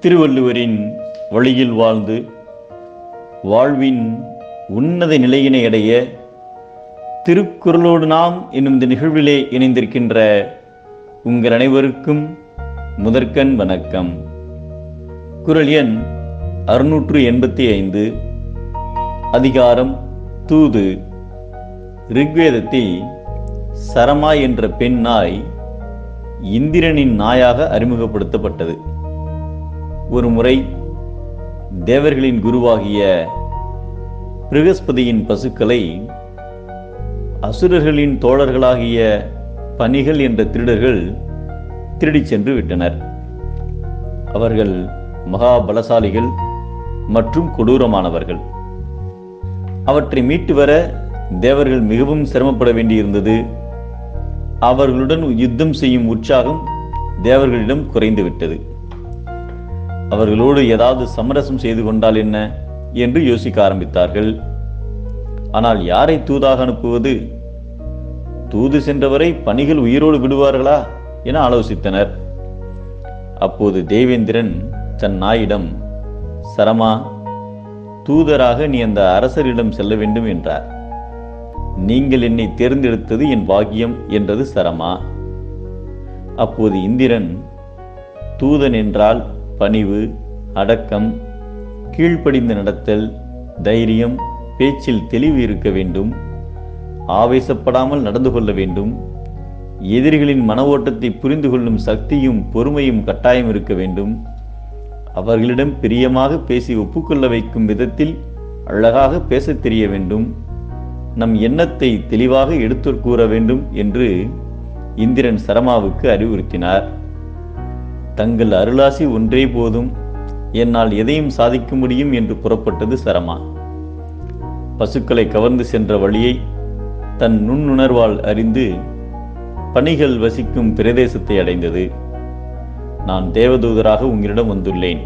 திருவள்ளுவரின் வழியில் வாழ்ந்து வாழ்வின் உன்னத நிலையினை அடைய திருக்குறளோடு நாம் என்னும் இந்த நிகழ்விலே இணைந்திருக்கின்ற உங்கள் அனைவருக்கும் முதற்கண் வணக்கம். குரல் எண் அறுநூற்று எண்பத்தி ஐந்து. அதிகாரம் தூது. ரிக்வேதத்தில் சரமா என்ற பெண் நாய் இந்திரனின் நாயாக அறிமுகப்படுத்தப்பட்டது. ஒரு முறை தேவர்களின் குருவாகிய பிரகஸ்பதியின் பசுக்களை அசுரர்களின் தோழர்களாகிய பணிகள் என்ற திருடர்கள் திருடிச் சென்று விட்டனர். அவர்கள் மகா பலசாலிகள் மற்றும் கொடூரமானவர்கள். அவற்றை மீட்டு வர தேவர்கள் மிகவும் சிரமப்பட வேண்டியிருந்தது. அவர்களுடன் யுத்தம் செய்யும் உற்சாகம் தேவர்களிடம் குறைந்துவிட்டது. அவர்களோடு ஏதாவது சமரசம் செய்து கொண்டால் என்ன? என்று யோசிக்க ஆரம்பித்தார்கள். ஆனால் யாரை தூதாக அனுப்புவது? தூது சென்றவரை பணிகள் உயிரோடு விடுவார்களா? என ஆலோசித்தனர். அப்போது தேவேந்திரன் தன் நாயிடம் சரமா தூதராக நீ அந்த அரசரிடம் செல்ல வேண்டும் என்றார். நீங்கள் என்னை தேர்ந்தெடுத்தது என் பாக்கியம் என்றது சரமா. அப்போது இந்திரன் தூதன் என்றால் பணிவு அடக்கம் கீழ்ப்படிந்து நடத்தல் தைரியம் பேச்சில் தெளிவு இருக்க வேண்டும் ஆவேசப்படாமல் நடந்து கொள்ள வேண்டும் எதிரிகளின் மன ஓட்டத்தை புரிந்து கொள்ளும் சக்தியும் பொறுமையும் கட்டாயம் இருக்க வேண்டும். அவர்களிடம் பிரியமாக பேசி ஒப்புக்கொள்ள வைக்கும் விதத்தில் அழகாக பேசத் தெரிய வேண்டும். நம் எண்ணத்தை தெளிவாக எடுத்து கூற வேண்டும் என்று இந்திரன் சரமாவுக்கு அறிவுறுத்தினார். தங்கள் அருளாசி ஒன்றே போதும். என்னால் எதையும் சாதிக்க முடியும் என்று புறப்பட்டது சரமா பசுக்களை கவர்ந்து சென்ற வழியை தன் நுண்ணுணர்வால் அறிந்து பணிகள் வசிக்கும் பிரதேசத்தை அடைந்தது. நான் தேவதூதராக உங்களிடம் வந்துள்ளேன்.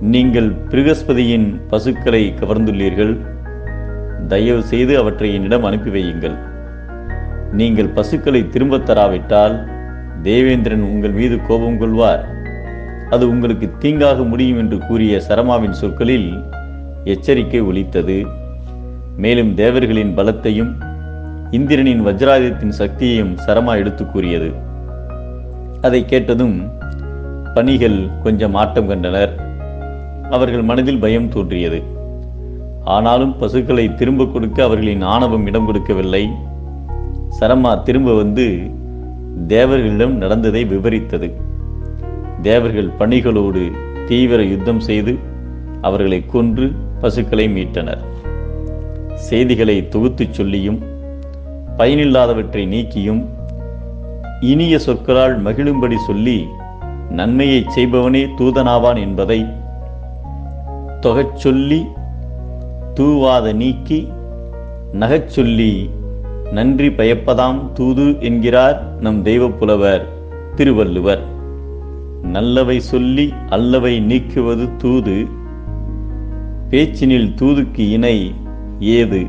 நீங்கள் பிருகஸ்பதியின் பசுக்களை கவர்ந்துள்ளீர்கள். தயவு செய்து அவற்றை என்னிடம் அனுப்பி வையுங்கள். நீங்கள் பசுக்களை திரும்பத் தராவிட்டால் தேவேந்திரன் உங்கள் மீது கோபம் கொள்வார். அது உங்களுக்கு தீங்காக முடியும் என்று கூறிய சரமாவின் சொற்களில் எச்சரிக்கை ஒலித்தது. மேலும் தேவர்களின் பலத்தையும் இந்திரனின் வஜ்ராயுதத்தின் சக்தியையும் சரமா எடுத்து கூறியது. அதை கேட்டதும் பணிகள் கொஞ்சம் ஆட்டம் கண்டனர். அவர்கள் மனதில் பயம் தோன்றியது. ஆனாலும் பசுக்களை திரும்ப கொடுக்க அவர்களின் ஆணவம் இடம் கொடுக்கவில்லை. சரமா திரும்ப வந்து தேவர்களிடம் நடந்ததை விவரித்தது தேவர்கள் பணிகளோடு தீவிர யுத்தம் செய்து அவர்களை கொன்று பசுக்களை மீட்டனர். செய்திகளை தொகுத்துச் சொல்லியும் பயனில்லாதவற்றை நீக்கியும் இனிய சொற்களால் மகிழும்படி சொல்லி நன்மையைச் செய்பவனே தூதனாவான் என்பதை தொகச் சொல்லி தூவாத நீக்கி நகைச்சொல்லி நன்றி பயப்பதாம் தூது என்கிறார் நம் தெய்வப்புலவர் திருவள்ளுவர். நல்லவை சொல்லி அல்லவை நீக்குவது தூது. பேச்சினில் தூதுக்கு இணை ஏது?